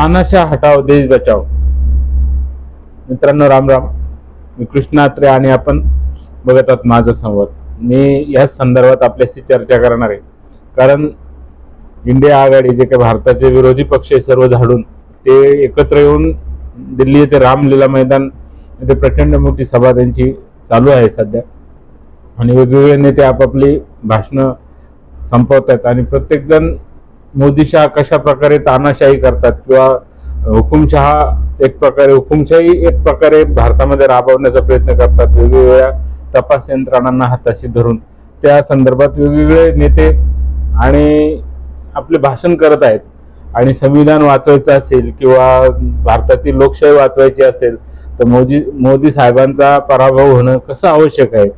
तानाशा हटाव देश बचाव मित्रांनो राम राम. मी कृष्णात्रे आणि आपण बघत आहात माझं संवाद. मी याच संदर्भात आपल्याशी चर्चा करणार आहे. कारण इंडिया आघाडी जे काही भारताचे विरोधी पक्ष आहे सर्व झाडून ते एकत्र येऊन दिल्ली येथे रामलीला मैदान येथे प्रचंड मोठी सभा त्यांची चालू आहे सध्या. आणि वेगवेगळे नेते आपापली भाषणं संपवत आहेत आणि प्रत्येकजण मोदीशाह कशा प्रकारे तानाशाही करतात किंवा हुकुमशहा एक प्रकारे हुकुमशाही एक प्रकारे भारतामध्ये राबवण्याचा प्रयत्न करतात वेगवेगळ्या तपास यंत्रणांना हाताशी धरून. त्या संदर्भात वेगवेगळे नेते आणि आपले भाषण करत आहेत. आणि संविधान वाचवायचं असेल किंवा भारतातील लोकशाही वाचवायची असेल तर मोदी मोदी साहेबांचा पराभव होणं कसं आवश्यक आहे?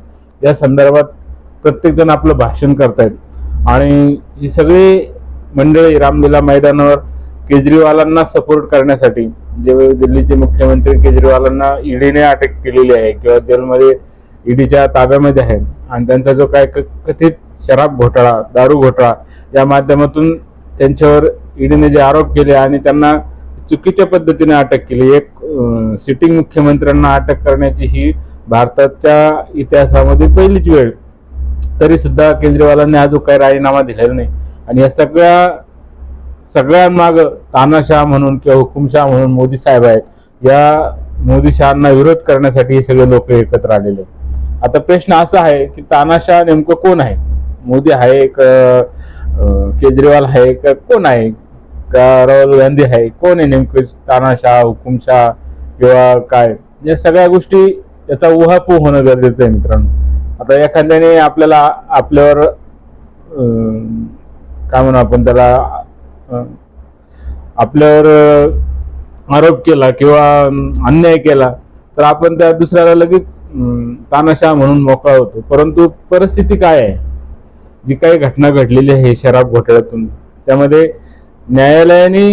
या संदर्भात प्रत्येकजण आपलं भाषण करतायत. आणि ही सगळी मंडळी रामलीला मैदानावर केजरीवालांना सपोर्ट करण्यासाठी जे दिल्लीचे मुख्यमंत्री केजरीवालांना ईडीने अटक केलेली आहे किंवा जेलमध्ये ईडीच्या ताब्यामध्ये आहे. आणि त्यांचा जो काय क- कथित शराब घोटाळा दारू घोटाळा या माध्यमातून त्यांच्यावर ईडीने जे आरोप केले आणि त्यांना चुकीच्या पद्धतीने अटक केली. एक सिटिंग मुख्यमंत्र्यांना अटक करण्याची ही भारताच्या इतिहासामध्ये पहिलीच वेळ. तरी सुद्धा केजरीवालांनी अजून काही राजीनामा दिलेला नाही. आणि या सगळ्या सगळ्यांमाग तानाशाह म्हणून किंवा हुकुमशाह म्हणून मोदी साहेब आहेत या मोदी शहांना विरोध करण्यासाठी हे सगळे लोक एकत्र आलेले आहेत. आता प्रश्न असा आहे की तानाशाह नेमकं कोण आहे? मोदी आहे का केजरीवाल आहे का कोण आहे? का राहुल गांधी आहे? कोण आहे नेमकं तानाशाह हुकुमशाह किंवा काय? या सगळ्या गोष्टी याचा उहापोह होणं गरजेचं आहे मित्रांनो. आता एखाद्याने आपल्याला आपल्यावर काय म्हणू आपण त्याला आपल्यावर आरोप केला किंवा अन्याय केला तर आपण त्या दुसऱ्याला लगेच तानाशा तानाशाह म्हणून मोकळा होतो परंतु परिस्थिती काय आहे जी काही घटना घडलेली आहे शराब घोटाळ्यातून त्यामध्ये न्यायालयाने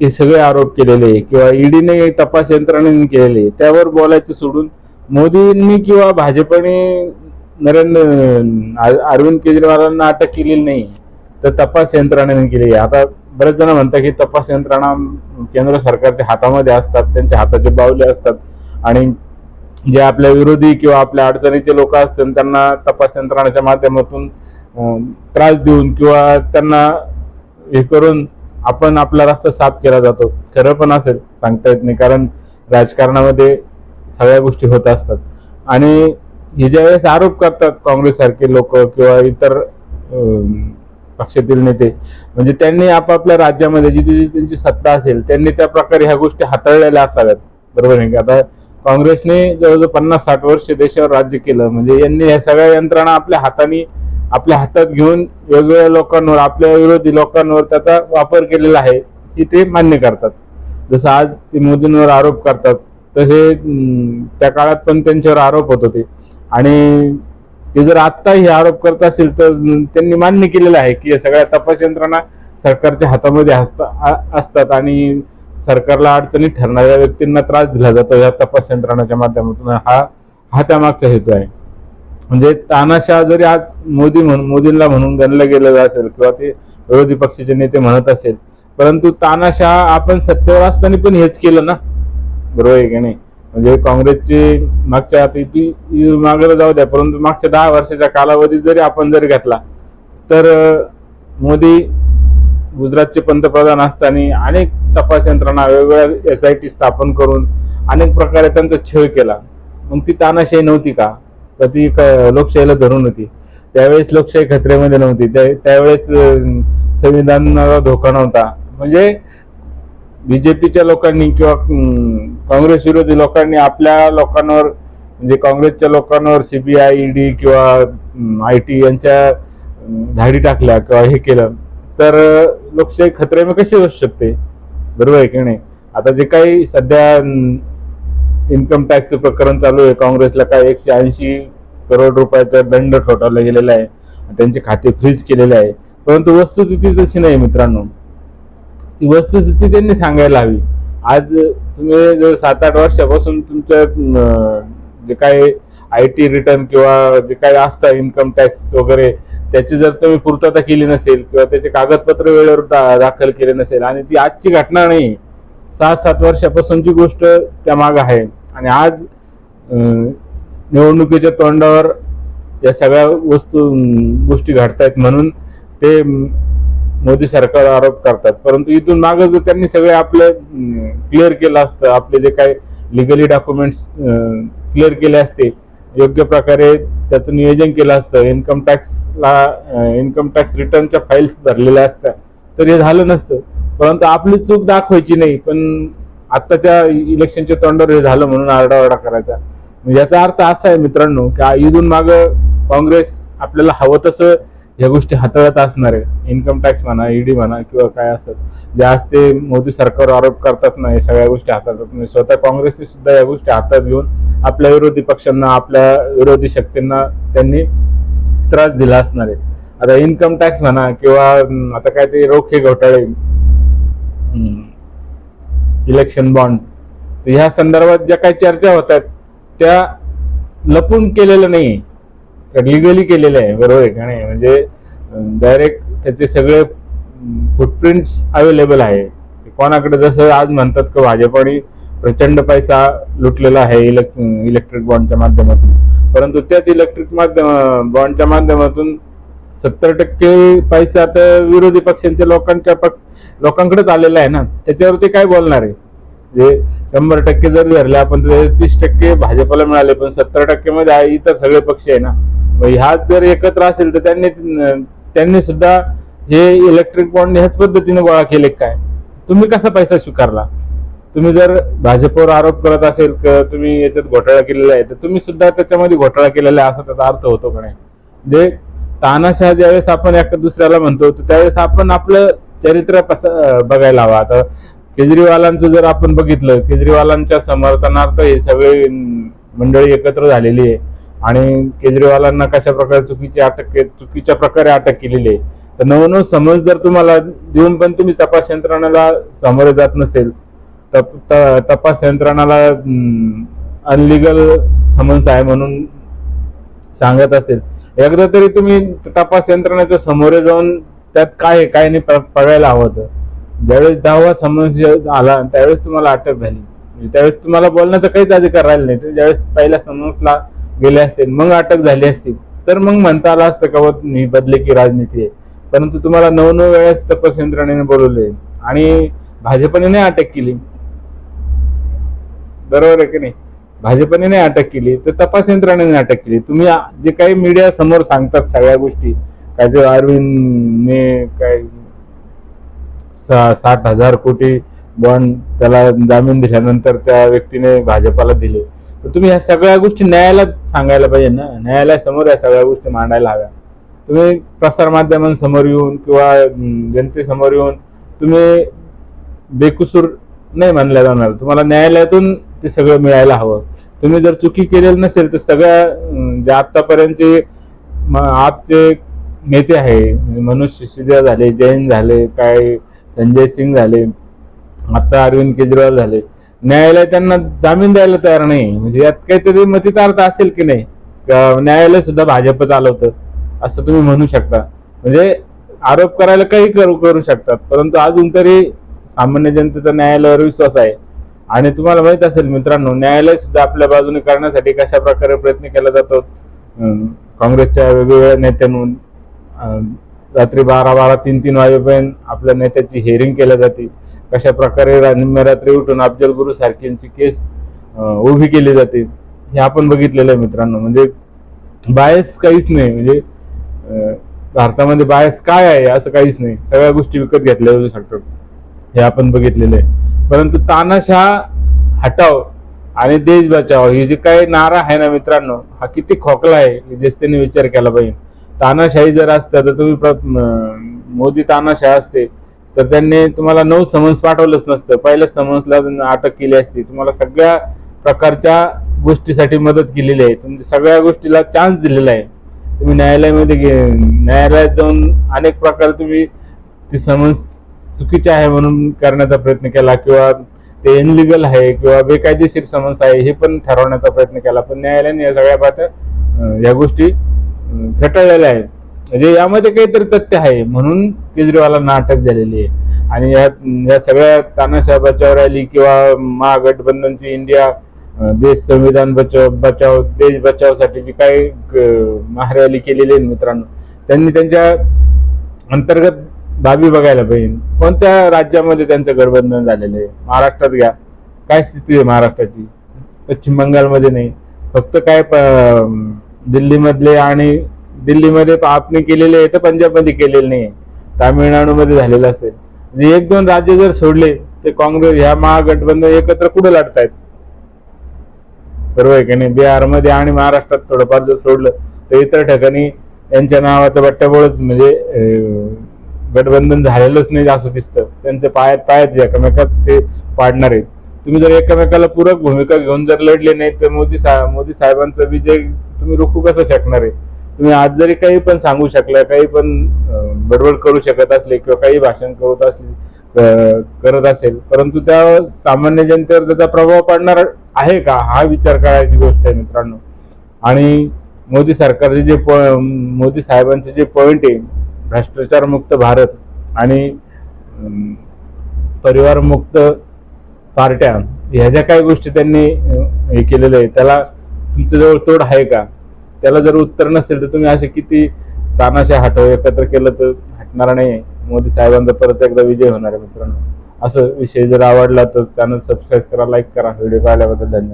हे सगळे आरोप केलेले आहे किंवा ईडीने तपास यंत्रणेने केलेले आहे. त्यावर बोलायचं सोडून मोदींनी किंवा भाजपने नरेंद्र अरविंद केजरीवालांना अटक केलेली नाही तर तपास यंत्रणेने केली. आहे आता बरेच जण म्हणतात की तपास यंत्रणा केंद्र सरकारच्या हातामध्ये असतात त्यांच्या हाताचे बावले असतात आणि जे आपल्या विरोधी किंवा आपल्या अडचणीचे लोक असतात त्यांना तपास यंत्रणाच्या माध्यमातून त्रास देऊन किंवा त्यांना हे करून आपण आपला रस्ता साफ केला जातो. खरं पण असेल सांगता येत नाही. कारण राजकारणामध्ये सगळ्या गोष्टी होत असतात. आणि हे ज्यावेळेस आरोप करतात काँग्रेस सारखे लोक किंवा इतर पक्षातील नेते. म्हणजे त्यांनी आपापल्या राज्यामध्ये जिथे जी त्यांची सत्ता असेल त्यांनी त्या प्रकारे ह्या गोष्टी हाताळलेल्या असाव्यात. बरोबर आहे की? आता काँग्रेसने जवळजवळ पन्नास साठ वर्ष देशावर राज्य केलं. म्हणजे यांनी ह्या सगळ्या यंत्रणा आपल्या हाताने आपल्या हातात घेऊन वेगवेगळ्या लोकांवर आपल्या विरोधी लोकांवर त्याचा वापर केलेला आहे की ते मान्य करतात. जसं आज ते मोदींवर आरोप करतात तसे त्या काळात पण त्यांच्यावर आरोप होत होते. आणि ते जर आत्ता हे आरोप करत असेल तर त्यांनी मान्य केलेलं आहे की या सगळ्या तपास यंत्रणा सरकारच्या हातामध्ये असतात आणि सरकारला अडचणीत ठरणाऱ्या व्यक्तींना त्रास दिला जातो या तपास यंत्रणाच्या माध्यमातून. हा हा त्यामागचा हेतू आहे. म्हणजे तानाशाह जरी आज मोदी म्हणून मोदींना म्हणून गणलं गेलं असेल किंवा ते विरोधी पक्षाचे नेते म्हणत असेल परंतु तानाशाह आपण सत्तेवर असताना पण हेच केलं ना? बरोबर आहे की नाही? म्हणजे काँग्रेसचे मागच्या आता ती मागं जाऊ द्या परंतु मागच्या दहा वर्षाच्या कालावधीत जरी आपण जर घेतला तर मोदी गुजरातचे पंतप्रधान असताना अनेक तपास यंत्रणा वेगवेगळ्या एस आय टी स्थापन करून अनेक प्रकारे त्यांचा छळ केला. मग ती तानाशाही नव्हती का? तर ती क- लोकशाहीला धरून होती. त्यावेळेस लोकशाही खत्रेमध्ये नव्हती. त्या- त्यावेळेस संविधानाला धोका नव्हता. म्हणजे बीजेपीच्या लोकांनी किंवा काँग्रेस विरोधी लोकांनी आपल्या लोकांवर म्हणजे काँग्रेसच्या लोकांवर सीबीआय ईडी किंवा आय टी यांच्या धाडी टाकल्या किंवा हे केलं तर लोकशाही खतऱ्यामध्ये कशी असू शकते? बरोबर आहे की नाही? आता जे काही सध्या इन्कम टॅक्सचं प्रकरण चालू आहे काँग्रेसला काय एकशे ऐंशी करोड रुपयाचा दंड ठोठावला गेलेला आहे त्यांचे खाते फ्रीज केलेले आहे परंतु वस्तुस्थिती तशी नाही मित्रांनो. वस्तुस्थिती त्यांनी सांगायला हवी. आज तुम्ही जर सात आठ वर्षापासून तुमच्या जे काय आय टी रिटर्न किंवा जे काय असतं इन्कम टॅक्स वगैरे त्याची जर तुम्ही पूर्तता केली नसेल किंवा त्याचे कागदपत्र वेळेवर दा- दाखल केले नसेल आणि ती आजची घटना नाही सहा सात वर्षापासूनची गोष्ट त्या माग आहे. आणि आज निवडणुकीच्या तोंडावर या सगळ्या वस्तू गोष्टी घडतायत म्हणून ते मोदी सरकार आरोप करतात. परंतु इथून मागं जर त्यांनी सगळे आपलं क्लिअर केलं असतं आपले जे काही लिगली डॉक्युमेंट्स क्लिअर केले असते योग्य प्रकारे त्याचं नियोजन केलं असतं इन्कम टॅक्सला इन्कम टॅक्स रिटर्नच्या फाईल्स भरलेल्या असतात तर हे झालं नसतं. परंतु आपली चूक दाखवायची नाही पण आत्ताच्या इलेक्शनच्या तोंडावर हे झालं म्हणून आरडाओरडा करायचा. याचा अर्थ असा आहे मित्रांनो की इथून मागं काँग्रेस आपल्याला हवं तसं या गोष्टी हाताळत असणार आहे. इन्कम टॅक्स म्हणा ईडी म्हणा किंवा काय असत जे आज ते मोदी सरकारवर आरोप करतात ना सगळ्या गोष्टी हाताळतात. नाही स्वतः काँग्रेसने सुद्धा या गोष्टी हातात घेऊन आपल्या विरोधी पक्षांना आपल्या विरोधी शक्तींना त्यांनी त्रास दिला असणार आहे. आता इन्कम टॅक्स म्हणा किंवा आता काय ते रोखे घोटाळे इलेक्शन बॉन्ड तर ह्या संदर्भात ज्या काही चर्चा होत आहेत त्या लपून केलेलं नाही लिगली केलेलं आहे बरोबर आहे का नाही? म्हणजे डायरेक्ट त्याचे सगळे फुटप्रिंट्स अवेलेबल आहे. कोणाकडे जसं आज म्हणतात की भाजपाने प्रचंड पैसा लुटलेला आहे इलेक् इलेक्ट्रिक बॉन्डच्या माध्यमातून. परंतु त्याच इलेक्ट्रिक माध्यम बॉन्डच्या माध्यमातून सत्तर टक्के पैसा आता विरोधी पक्षांच्या लोकांच्या पक लोकांकडेच आलेला आहे ना? त्याच्यावरती काय बोलणार आहे? जे शंभर टक्के जर धरले आपण तर तीस टक्के भाजपला मिळाले पण सत्तर टक्के मध्ये इतर सगळे पक्ष आहे ना? मग ह्यात जर एकत्र असेल तर त्यांनी त्यांनी सुद्धा हे इलेक्ट्रिक बॉन्ड ह्याच पद्धतीने गोळा केले काय? तुम्ही कसा पैसा स्वीकारला? तुम्ही जर भाजपवर आरोप करत असेल तर तुम्ही याच्यात घोटाळा केलेला आहे तर तुम्ही सुद्धा त्याच्यामध्ये घोटाळा केलेला आहे असा त्याचा अर्थ होतो का नाही? म्हणजे तानाशाह ज्यावेळेस आपण एका दुसऱ्याला म्हणतो तर त्यावेळेस आपण आपलं चरित्र कस बघायला हवं. आता केजरीवालांचं जर आपण बघितलं केजरीवालांच्या समर्थनार्थ हे सगळे मंडळी एकत्र झालेली आहे. आणि केजरीवालांना कशा प्रकारे चुकीची अटक के- चुकीच्या प्रकारे अटक केलेली आहे. तर नवनव समज जर तुम्हाला देऊन पण तुम्ही तपास यंत्रणाला सामोरे जात नसेल तप- त- तपास यंत्रणाला अनलिगल समन्स आहे म्हणून सांगत असेल. एकदा तरी तुम्ही तपास यंत्रणाच्या समोरे जाऊन त्यात काय आहे, काय नाही प- हवं होतं. ज्यावेळेस दहावा समन्स आला त्यावेळेस तुम्हाला अटक झाली. म्हणजे त्यावेळेस तुम्हाला बोलण्याचा काहीच अधिकार राहिला नाही. ज्यावेळेस पहिल्या समन्सला गेले असतील मग अटक झाली असती. तर मग म्हणता आलं असतं का हो, बुवा ही बदले की राजनीती आहे. परंतु तुम्हाला नऊ नऊ वेळेस तपास यंत्रणेने बोलवले. आणि भाजपने नाही अटक केली. बरोबर आहे की नाही? भाजपने नाही अटक केली तर तपास यंत्रणेने अटक केली. तुम्ही जे काही मीडिया समोर सांगतात सगळ्या गोष्टी काय जे अरविंदने काय सा- साठ हजार कोटी बॉन्ड त्याला जामीन दिल्यानंतर त्या व्यक्तीने भाजपाला दिले. तुम्ही ह्या सगळ्या गोष्टी न्यायालयात सांगायला पाहिजे ना? न्यायालयासमोर या सगळ्या गोष्टी मांडायला हव्या. तुम्ही प्रसारमाध्यमांसमोर येऊन किंवा जनतेसमोर येऊन तुम्ही बेकसूर नाही मानल्या जाणार. तुम्हाला न्यायालयातून ते सगळं मिळायला हवं. तुम्ही जर चुकी केलेली नसेल तर सगळ्या जे आतापर्यंतचे म- आपचे नेते आहे म्हणजे मनोज सिसोदिया झाले जैन झाले काय संजय सिंग झाले आता अरविंद केजरीवाल झाले न्यायालय त्यांना जामीन द्यायला तयार नाही. म्हणजे यात काहीतरी मतितार्थ असेल की नाही? न्यायालय सुद्धा भाजप चालवतं? असं तुम्ही म्हणू शकता. म्हणजे आरोप करायला काही करू करू शकतात. परंतु अजून तरी सामान्य जनतेचा न्यायालयावर विश्वास आहे. आणि तुम्हाला माहीत असेल मित्रांनो न्यायालय सुद्धा आपल्या बाजूने करण्यासाठी कशा प्रकारे प्रयत्न केला जातो? काँग्रेसच्या वेगवेगळ्या नेत्यांहून रात्री बारा बारा तीन तीन वाजेपर्यंत आपल्या नेत्याची हिअरिंग केल्या जाते. कशा प्रकारे रात्री उठून अफजल गुरु सारख्यांची केस उभी केली जाते हे आपण बघितलेलं आहे मित्रांनो. म्हणजे बायस काहीच नाही म्हणजे भारतामध्ये बायस काय आहे असं काहीच नाही. सगळ्या गोष्टी विकत घेतल्या जाऊ शकतात. हे आपण बघितलेलं आहे. परंतु तानाशाह हटाव आणि देश बचाव ही जे काही नारा आहे ना मित्रांनो हा किती खोकला आहे हे त्यांनी विचार केला पाहिजे. तानाशाही जर असतं तर तुम्ही प्र- मोदी तानाशाह असते. तर त्यांनी तुम्हाला नऊ समन्स पाठवलंच नसतं. पहिल्या समन्सला अटक केली असती. तुम्हाला सगळ्या प्रकारच्या गोष्टीसाठी मदत केलेली आहे. तुमच्या सगळ्या गोष्टीला चान्स दिलेला आहे. तुम्ही न्यायालयामध्ये घे न्यायालयात जाऊन अनेक प्रकारे तुम्ही ती समन्स चुकीचे आहे म्हणून करण्याचा प्रयत्न केला किंवा ते इनलिगल आहे किंवा बेकायदेशीर समन्स आहे हे पण ठरवण्याचा प्रयत्न केला. पण न्यायालयाने या सगळ्या पात्र या गोष्टी फेटाळलेल्या आहेत. म्हणजे यामध्ये काहीतरी तथ्य आहे. म्हणून केजरीवालांना अटक झालेली आहे. आणि या या सगळ्या तानाशाह बचाव रॅली किंवा महागठबंधनची इंडिया देश संविधान बचाव बचाव देश बचावसाठी जी काही महारॅली केलेली आहे मित्रांनो त्यांनी त्यांच्या अंतर्गत बाबी बघायला पाहिजे. कोणत्या राज्यामध्ये त्यांचं गठबंधन झालेलं आहे? महाराष्ट्रात घ्या. काय स्थिती आहे महाराष्ट्राची? पश्चिम बंगालमध्ये नाही. फक्त काय प- दिल्लीमधले आणि दिल्लीमध्ये आपने केलेले आहे तर पंजाबमध्ये केलेले नाही तामिळनाडूमध्ये झालेलं असेल. म्हणजे एक दोन राज्य जर सोडले ते काँग्रेस ह्या महागठबंधन एकत्र कुठे लढतायत? बरोबर आहे की नाही? बिहारमध्ये आणि महाराष्ट्रात थोडंफार जर सोडलं तर इतर ठिकाणी यांच्या नावाचं बट्ट्याबोळच म्हणजे गठबंधन झालेलंच नाही असं दिसतं. त्यांचे पायात पायात जे एकमेकात ते पाडणार आहेत. तुम्ही जर एकमेकाला पूरक भूमिका घेऊन जर लढले नाही तर मोदी साहेब मोदी साहेबांचा विजय तुम्ही रोखू कसं शकणार आहे? तुम्ही आज जरी काही पण सांगू शकला काही पण बडबड करू शकत असले किंवा काही भाषण करत असले करत असेल परंतु त्या सामान्य जनतेवर त्याचा प्रभाव पडणार आहे का? हा विचार करायची गोष्ट आहे मित्रांनो. आणि मोदी सरकारचे जे प- मोदी साहेबांचे जे पॉइंट आहे भ्रष्टाचार मुक्त भारत आणि परिवारमुक्त परिवार मुक्त पार्ट्या ह्या ज्या काही गोष्टी त्यांनी हे केलेलं आहे त्याला तुमच्याजवळ तोड आहे का? त्याला जर उत्तर नसेल तर तुम्ही असे किती तानाशा हटव एकत्र केलं तर हटणार नाही. मोदी साहेबांचा परत एकदा विजय होणार आहे मित्रांनो. असं विषय जर आवडला तर चॅनल सबस्क्राईब करा लाईक करा. व्हिडिओ पाहिल्याबद्दल धन्यवाद.